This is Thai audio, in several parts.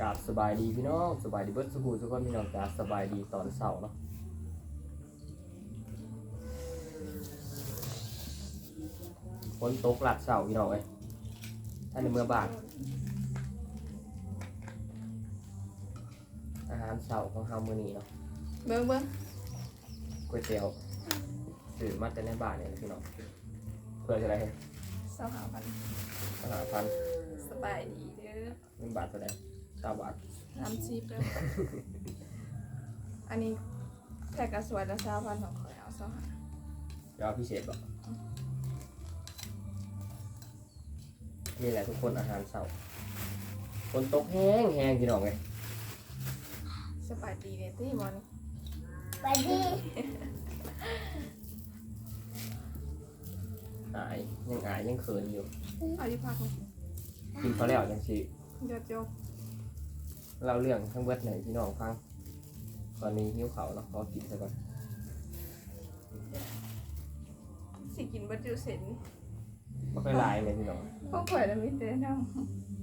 กราบสบายดีพี่น้องสบายดีเบิร์ดสบู่ทุกคนพี่น้องกราบสบายดีตอนเสาร์เนาะฝนตกหลัดเสาร์พี่น้องเอ้ยท่านในเมื่อบานอาหารเสาร์ของเฮามื้อนี้เนาะเบิ้งเบิ้งก๋วยเตี๋ยวซื้อมาแต่ในบ้านเนี่ยนะพี่น้องเพื่อจะอะไรให้เศร้าหาพันอาหารพันสบายดีเด้อหนึ่งบาทแสดงเก้าบาทน้ำซีเด้ออันนี้แค่กระสวยละเศร้าพันของข่อยเอาเศร้าหาเดี๋ยวเอาพิเศษบอกนี่แหละทุกคนอาหารเสาร์ฝนตกแห้งแห้งพี่น้องเลยสบายดีเด้อที่บอลไปดิอายยังอายยังเขินอยู่เอาที่พักนี่กินเขาวแล้วยังสิเดี๋ยวโจก เล่าเรื่องทั้งเบิดไหนพี่น้องฟังตอนนี้หิวเขาวแล้วขอกินซะก่อนสิกินบัตรเสร็จไม่ค่อยหลายเลยพี่น้องพวกข่อยแล้วมีแต่น้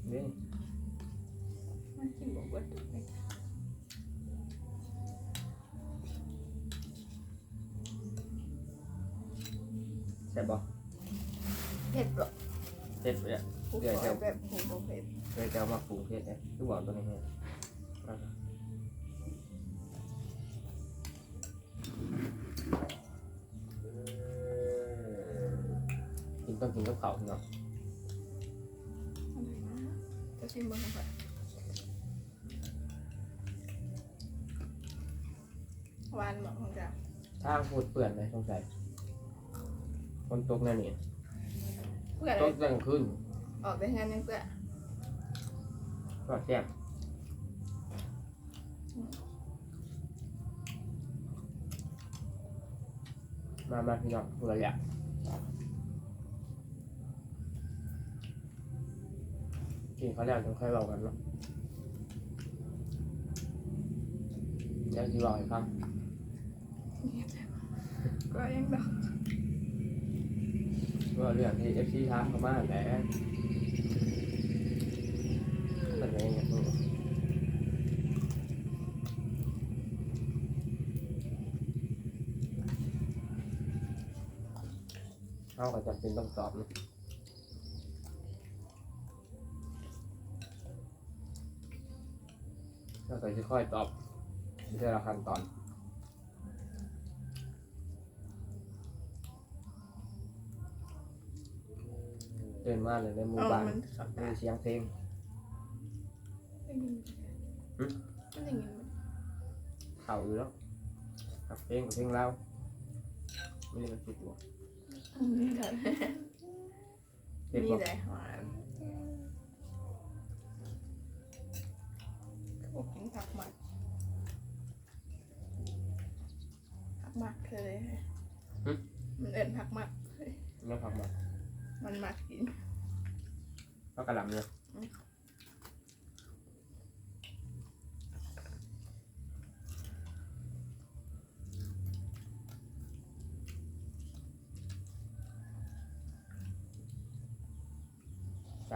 เด้ำมันกินบ่เบิดเลยใช่บบ่เผ็ดบ่เผ็ดเลย ผู้ขอแบบผู้บ่เผ็ด เลยจะเอามาปรุงเผ็ดเนี่ยคือบอกตัวนี้ให้เอา กินต้องกินกับข้าวพี่น้องอันไหนนะจะชิมเบิ่งของข่อยหวานบ่ของจ้ะทางพูดเปื่อนไหมสงสัยคนตกแน่นี่เพื่อนตกกลางคืนออกไปงานยังเพื่อนก็แซ่บ มามาพี่น้องคนละอย่างกินเขาวแล้วจะค่อยเบากันเนาะเดี๋ยวจะรอให้ฟังก็ยังดอกว่าเรื่องที่เอฟซีถามเขามาแหละเป็นไงเนี่ยอืม เขาก็จำเป็นต้องตอบนะเราก็จะค่อยตอบในแต่ละขั้นตอนเดินมาเลยในหมู่เอาบ้านมันขับมีเสียงเพลงได้ยินไหมหึมันได้ยินไหมเข่าอยู่แล้วกับเพลงกับเพลงเราไม่ได้มันผิดหรอกมีแต่ เผ็ดมีบอกแต่หวานพวกกินผักหมักผักหมักเลยมันเอินผักหมักแล้วผักมามันหมักกิน ก็กระหล่ำเนี่ย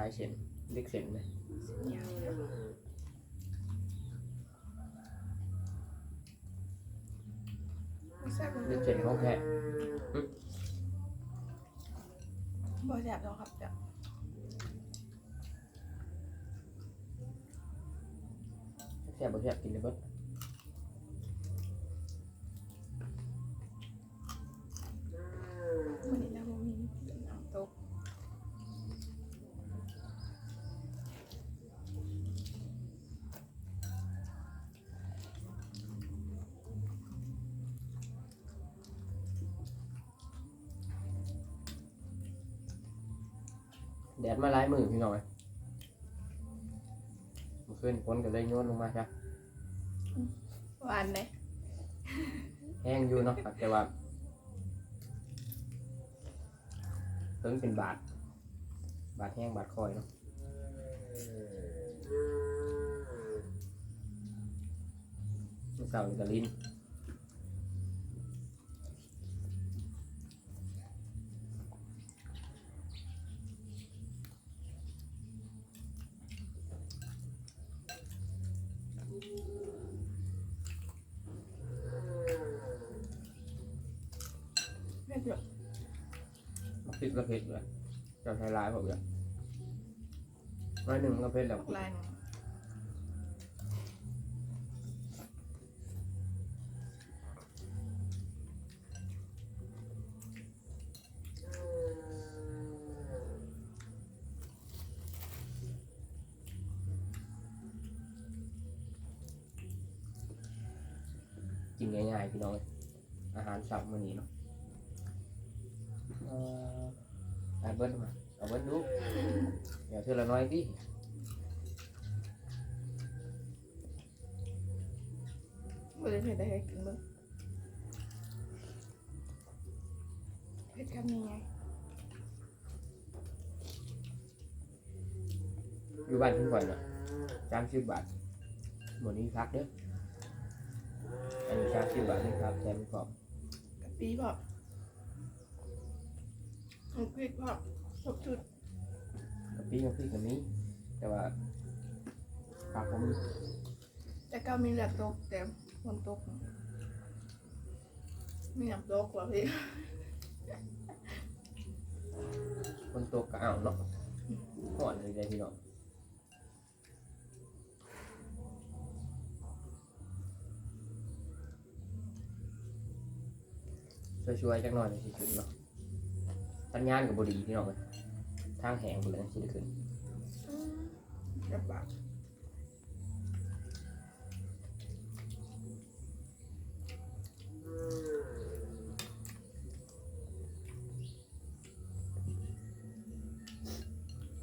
ายเส้นเล็กเส้นเลยอย่างเดียวไม่แซ่บเล็กเส้นของแท้ แดดมาหลายมือพี่น้องเอ้ยเมื่อคืนฝนก็เลยโยนลงมาจ้ะหวานเลยแห้งอยู่เนาะแต่ว่าเพิ่งเป็นบาทบาทแห้งบาทคอยเนาะมันเก่าอยู่กับลิ้น ติดกระเพชรเลยจะใช้ลายผมเลยน้อยหนึ่งกระเพชรแล้วลายหนึ่งกินง่ายๆพี่น้องอาหารสับมันนี้เนาะ เอ่อเอาเบิ้ลมาเอาเบิ้ลดูอย่าเท่าละน้อยดิไม่ได้เผ็ดได้ให้ กินมึงเผ็ดคำยังไงอยู่บ้านทุกคนเนาะจามสิบบาทหมดนี้พักเด้ออันนี้จามสิบบาทนี่ครับแทนกรอบกะปิพอน้ำพริกพอครบชุดกะปิกับพริกกับนี้ แต่ว่าปากผมแต่ก็มีแหลบตกแต่ฝนตก มีน้ำตกกว่าพี่คนตกก็เอาเนาะก่อนเลยได้พี่น้องช่วยๆจักหน่อยเลยสิขึ้นเนาะ ทันงานกับบดีพี่น้องเลยทางแหงหมดเลยสิได้ขึ้นกระบะ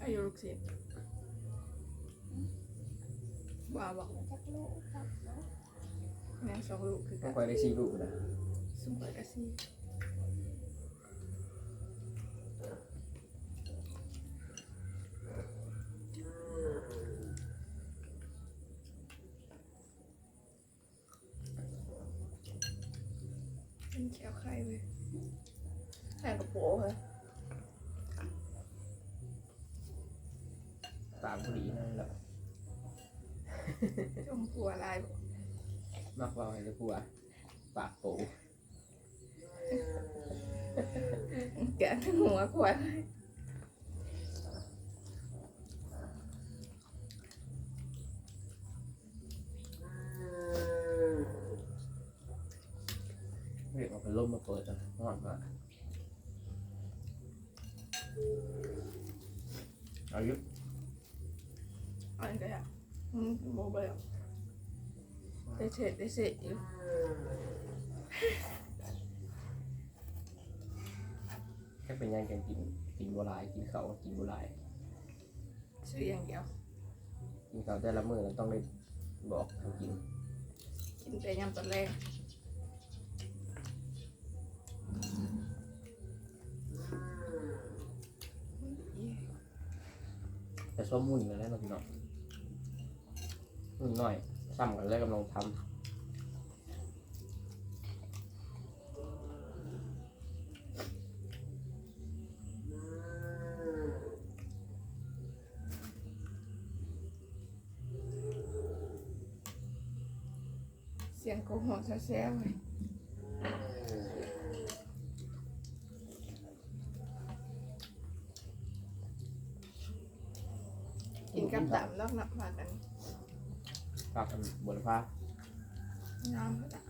อายุลูกศิษย์ว่าบอกแม่สองลูกคือต้กัอนงคอยได้ซีลูกนะซุ่มเปิดกระ เป็นแก้วไข่เลยไข่กระโปงเลยปากบดีนั่นแหละชมพูอะไรบอกมากกว่าให้จะกลัว ปากโตแกะทั้งหัวขวด เรียกว่า เป็นลมมาเปิดอะนอนมาเอาอยุอะไรกันอะอืมโบไปอะได้เฉดได้เฉดอยู่แค่เป็นยังกันกินกินบัวลายกินเขาวกินบัวลายชื่ออย่างเดียวกินเขาวแต่ละมื้อเราต้องได้บอกให้กิน กินแต่ยำตอนแรก แต่ส้มมุ่นกันแล้วเนะพี่น้องมุ่นหน้อยซ้ำกันเลยกำลังทำเสียงโกหกแซ่บเลยกินกับ ตำแล้วนับมากันฝากกันบนฟ้าน้ำก็ได้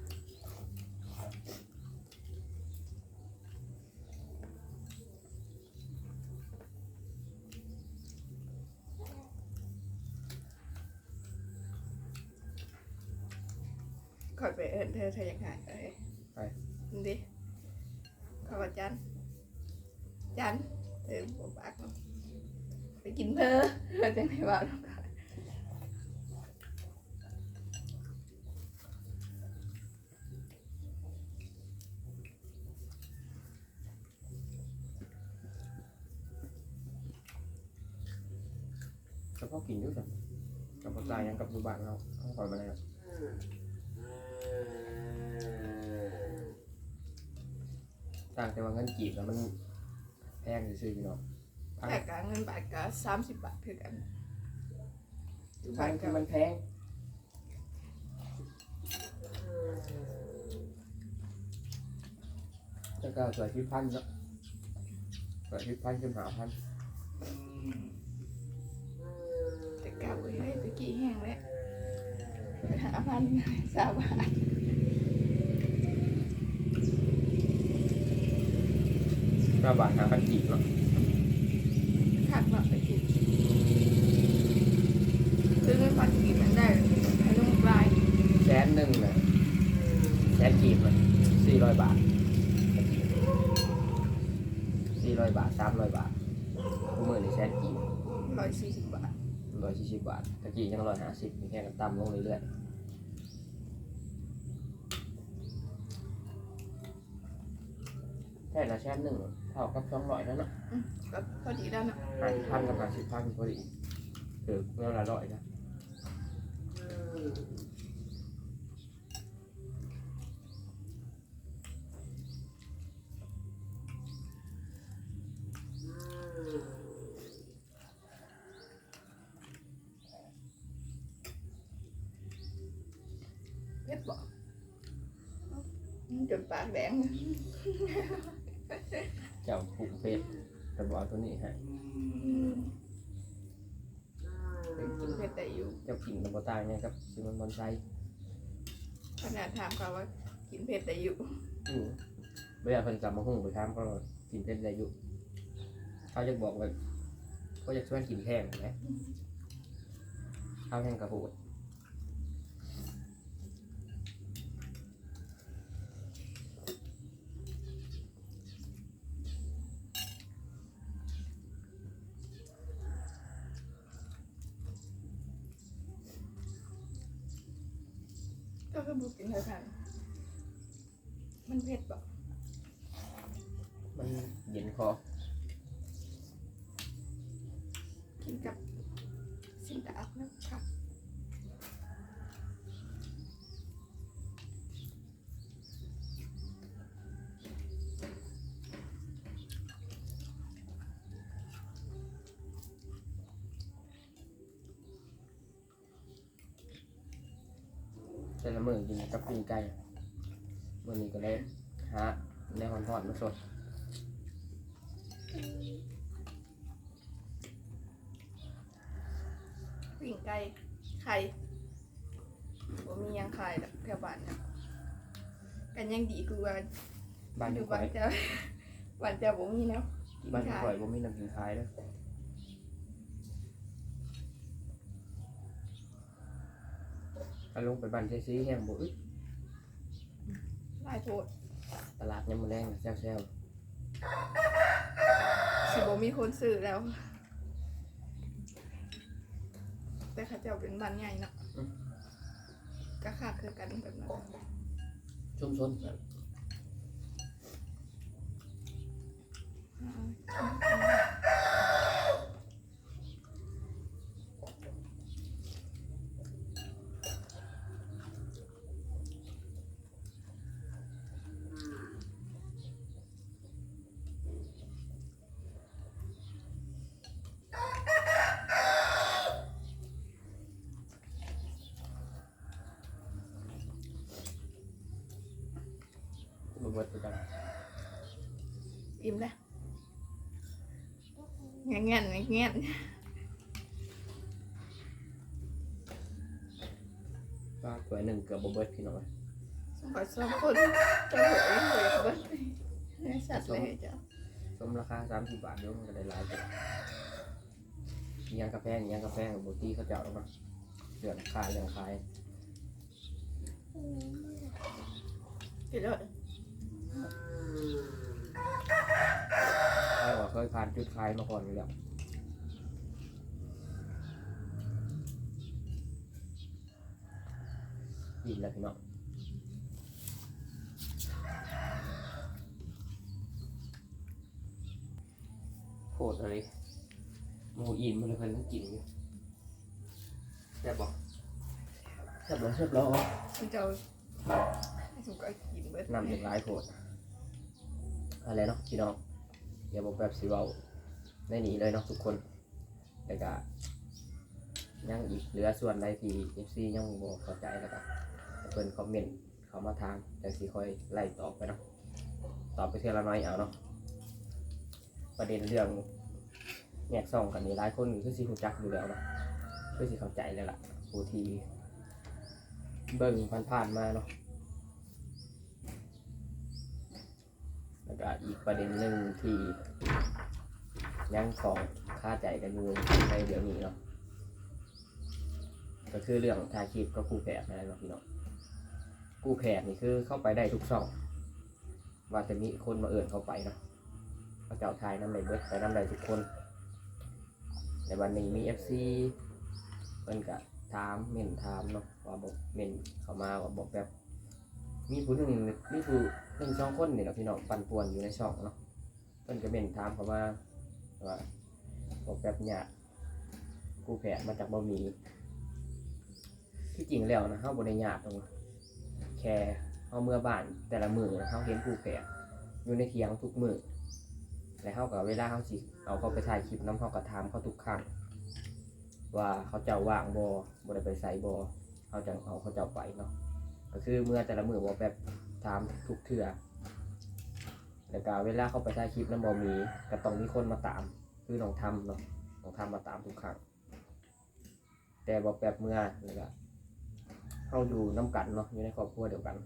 คอยไปเอินเธอเธออยากหายเอ้ยไปดิขอบจันจันเออบอกปากเนาะไปกินเพอเธอจะไม่ว่าหรอกค่ะ เฉพาะกินอยุ่งกับปลายังกับดูบ้านเราต้องคอยมาแล้วต่างแต่ว่าเงินกีบแล้วมันแพงซื่อๆพี่น้องทางแต่การเงินบาทก็สามสิบบาทคือกันทางที่มันแพงจะก็สวยพิพันธ์เนาะเปิดที่พันขึ้นหาพันแกี้แห้งแล้วไปหาพันสาวบาทเก้าบาทหาพันกีบเนาะขาดมาตะกี้ซื้อเงินพันกี่มันได้ให้ลงปลายแสนหนึ่งนะแสนกีบมันสี่ร้อยบาทสี่ร้อยบาทสามร้อยบาทกูมือนี่แสนกีบร้อยสี่สิบบาท ร้อยสี่สิบบาทตะกี้ยังร้อยห้าสิบมีแค่กันต่ำลงเรื่อยๆแค่ละแสนหนึ่งเท่ากับสองร้อยนั่นเนาะก็พอดีแล้วเนาะหาสิบพันกับหาสิบพันพอดีถือเงินละร้อยนะ เล็บบอกจนปากแดง เจ้าผูกเพชรแต่บอกเอาตัวนี้ให้เป็นกินเผ็ดแต่อยู่ เจ้ากินกับบัตายเนี่ยครับซิมันบอนไซขนาดถามเขาว่ากินเผ็ดแต่อยู่อืมเวลาเพิ่นกลับมาหุ้งไปทำก็กินเพชรได้อยู่เขาจะบอกว่าก็จะชวนกินแห้งนะข้าวแห้งกระปูด ก็คือบุกิน เท่ากันมันเผ็ดปะมันเย็นคอ กินกับสินดาบนะครับ แต่ละมือกินกับปีนไก่มื่อนี้ก็เลยหาในหอนทอดๆมาสดปิ่งไก่ไข่ผมมียังไข่แบบแถวบ้านเนี่ยกันยังดีกูว่าบ้านอที่ยู่ข่บ้าอนยเจ้าบ้านเจ้าผมมีแล้วกินบ้านที่ไข่ข่อยผมมีน้ำกินขายเด้อ ถ้าลงไปบ้านเจซีแห้งบ่อึดลายโพดตลาดยังมาแรงแซวสิบมีคนซื้อแล้ว แต่เข้าเจ้าเป็นบ้านใหญ่เนาะก็ขาดคือกันแบบนั้นๆชุ่มชนบ่เบิดคือกัน อิ่มแล้ว เงี้ยเงี้ยเงี้ยป้าถ้วยหนึ่งเกือบบ่เบิดพี่น้อยสมบัติสองคนเจะเหวยเหวยเบิ้ลเนื้อสัตว์เลยจ้ะสมราคาสามสิบบาทเดี๋ยวมันก็ได้หลายจุดอิหยังกาแฟอิหยังกาแฟกับโบตี้เขาเจ้าแล้วมาเดือนขายเรื่องขายกินเลยถ้าว่า เคยผ่านจุดขายมาก่อนอยู่แล้วกินแล้วพี่น้องโคตรอะไรหมูอิ่มมันเลยเพิ่นต้องกินอยู่แซ่บบอกแซ่บบ่แซ่บแล้วคุณเจ้าให้สุกก็กินเบิ้ลนำจากหลายโพดอะไรเนาะพี่น้องเดี๋ยวผมแบบสิเว้าในนี้เลยเนาะทุกคนแล้วก็ยังอีกเหลือส่วนใดที่ FC ยังบ่เข้าใจแล้วก็เพิ่นคอมเมนต์เข้ามาถามแต่สิค่อยไล่ตอบไปเนาะตอบไปเท่าละน้อยเอาเนาะประเด็นเรื่องแยกซ่องกันนี่หลายคนคือสิรู้จักอยู่แล้วนะคือสิเข้าใจแล้วล่ะผู้ที่เบิ่งผ่านๆมาเนาะ แล้วก็อีกประเด็นหนึ่งที่ยังของค่าใจกันอยู่ในเดี๋ยวนี้เนาะก็คือเรื่องทาคลิปก็ครูแผดนะเนาะพี่เนาะกูแผดนี่คือเข้าไปได้ทุกช่องว่าจะมีคนมาเอื่นเข้าไปเนาะเขาเจ้าทายน้ำไหลเบิดไปน้ำไหลทุกคน ในวันนี้มีเอฟซีเพิ่นกะถามเม่นถามเนาะว่าบอกเม่นเข้ามาว่าบอกแบบ มีผู้หนึ่งมีผู้หนึ่งสองคนนี่แหละพี่น้องปั่นป่วนอยู่ในช่องเนาะเพิ่นก็เม่นถามเขามาว่าบอกแบบเนี่ยกูแผดมาจากบ่มีที่จริงแล้วนะเฮาบ่ได้ยากตรงแค่เฮาเมื่อบ้านแต่ละมือนะเฮาเห็นกูแผดอยู่ในเถียงทุกมือและเฮาก็เวลาเฮาสิเอาเขาไปถ่ายคลิปนํเฮาก็ถามเขาทุกครั้งว่าเขาเจ้าว่างบ่บ่ได้ไปไสบ่เฮาจังเอาเขาเจ้าไปเนาะ ก็คือเมื่อแต่ละมือบอกแบบถามทุกเทื่อแล้วก็เวลาเขาไปถ่ายคลิปนั้นบอมีก็ต้องมีคนมาตาม คือน้องทำเนาะน้องทำมาตามทุกครั้งแต่บอกแบบเมื่อแล้วก็เข้าดูน้ำกันเนาะอยู่ในครอบครัวเดียวกัน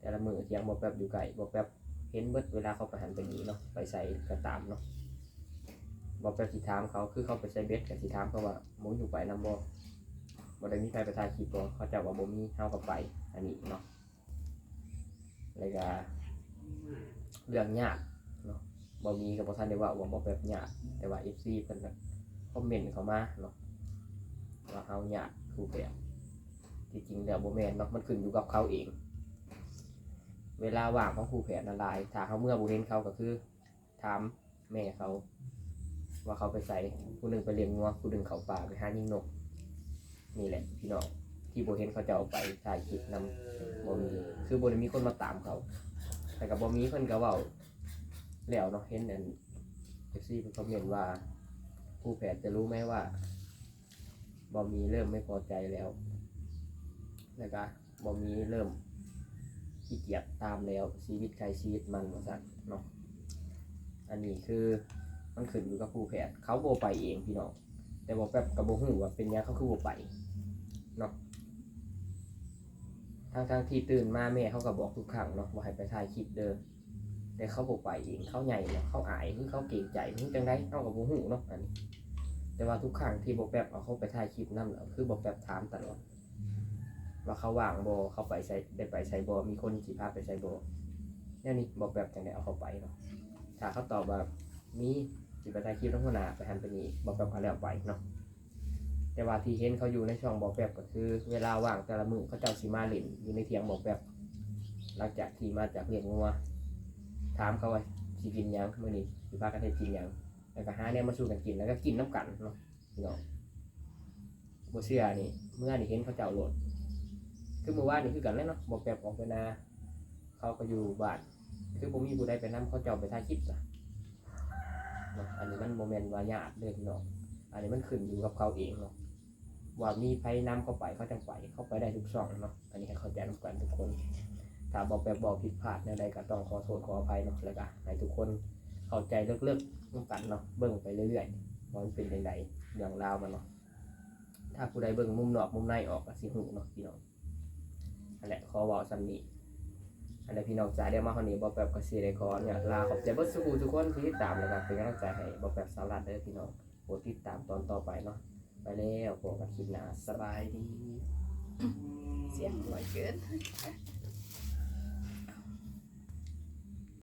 แต่ละมือเทียงบอกแบบอยู่ไกลบอกแบบเห็นเบิดเวลาเขาไปหันไปนี้เนาะไปใส่กระตามเนาะบอกแบบสีถามเขาคือเขาไปใส่เบ็ดกับสีถามเขาว่ามุนอยู่ไปน้ำบอบ่ได้มีใครไปถ่ายคลิปบ่เขาเจะว่าบ่มีเฮาก็ไป อันนี้เนาะแล้วก็เรื่องยากเนาะบ่มีก็บ่ทันได้ว่าว่าบ่แบบยากแต่ว่า FC เพิ่นก็คอมเมนต์เข้ามาเนาะว่าเฮายากคือแบบที่จริงแล้วบ่แม่นเนาะมันขึ้นอยู่กับเขาเอง เวลาว่างของครูแผนนั่นหลายถ้าเขาเมื่อบ่เห็นเขาก็คือถามแม่เขา ว่าเขาไปใส่ผู้หนึ่งไปเลี้ยงงัวผู้หนึ่งเขาป่าไปหายิงนกนี่แหละพี่น้อง ที่โบเห็นเขาจะเอาไปถ่ายคลิปนำโบมีคือโบได้มีคนมาตามเขา แต่กับโบมีเพิ่นก็เว้าแล้วเนาะเห็นอันเอฟซีเพิ่นคอมเมนต์ว่า ผู้แผดจะรู้ไหมว่าบอมีเริ่มไม่พอใจแล้วแล้วก็บอมีเริ่มขี้เกียจตามแล้วชีวิตใครชีวิตมันว่าซั่นเนาะอันนี้คือมันขึ้นอยู่กับผู้แผดเขาโบไปเองพี่น้องแต่บอกแบบกับโบหูว่าเป็นยังเขาคือโบไปเนาะ ทางทางที่ตื่นมาแม่เขาก็บอกทุกครั้งเนาะว่าให้ไปถ่ายคลิปเด้อแต่เขาโบไปเองเขาใหญ่เนาะเขาอายคือเขาเก่งใจคือจังไดเขากับโบหูเนาะอันนี้ แต่ว่าทุกครั้งที่โบแบบเอาเขาไปถ่ายคลิปนั่นแหละคือโบแบบถามตลอดว่าเขาว่างโบเขาไปใส่ได้ไปใส่โบมีคนสิพาไปใส่โบเนี่ยนี่บอกแบบจังไดเอาเขาไปเนาะถ้าเขาตอบว่ามีสิไปถ่ายคลิปทั้งหัวหน้าไปหันไปนี่บอกแบบเอาแล้วไปเนาะ แต่ว่าที่เห็นเขาอยู่ในช่องบอกแบบก็คือ เวลาว่างแต่ละมือเขาเจ้าสีมาเล่นอยู่ในเถียงบอกแบบ หลังจากที่มาจากเลี้ยงงัวถามเขาว่าสิกินยังมื้อนี้สิพากันเฮ็ดกินยังแล้วก็หาแนวมาสู่กันกินแล้วก็กินน้ำกันเนาะพี่น้องบ่เชื่อนี่เมื่อนี่เห็นเขาเจ้าโหลดคือเมื่อวานนี่คือกันเลยเนาะบอกแบบออกไปนาเขาก็อยู่บ้านคือบ่มีผู้ใดไปนํเขาเจ้าไปถ่ายคลิปซะเนะอันนี้มันโมเมนต์วาญาติเด้อพี่น้องอันนี้มันขึ้นอยู่กับเขาเองเนาะ ว่ามีไผนำเข้าไปเขาจังไปเข้าไปได้ทุกช่องเนาะอันนี้ให้เข้าใจนำกันทุกคน ถ้าบอกแบบบอกผิดพลาดในใดก็ต้องขอโทษขออภัยเนาะแล้วก็ให้ทุกคนเข้าใจเลิกๆนำกันเนาะเบิ่งไปเรื่อยๆวันเป็นยังไงเรื่องราวมันเนาะถ้าผู้ใดเบิ่งมุมนอกมุมในออกก็สิหูเนาะพี่น้องอันแหละขอเว้าซ้ำนี้อันนี้พี่น้องจ๋าเดี๋ยวมาคนนี้บอกแบบก็สิได้ขอเนี่ยลาขอบใจเบิดสุขุทุกคนที่ติดตามแล้วก็เป็นกำลังใจให้บอกแบบสารัดเด้อพี่น้องโปรดติดตามตอนต่อไปเนาะ ไปแล้วพบกันคลิปหน้าสบายดี เสียงหน่อยเกิน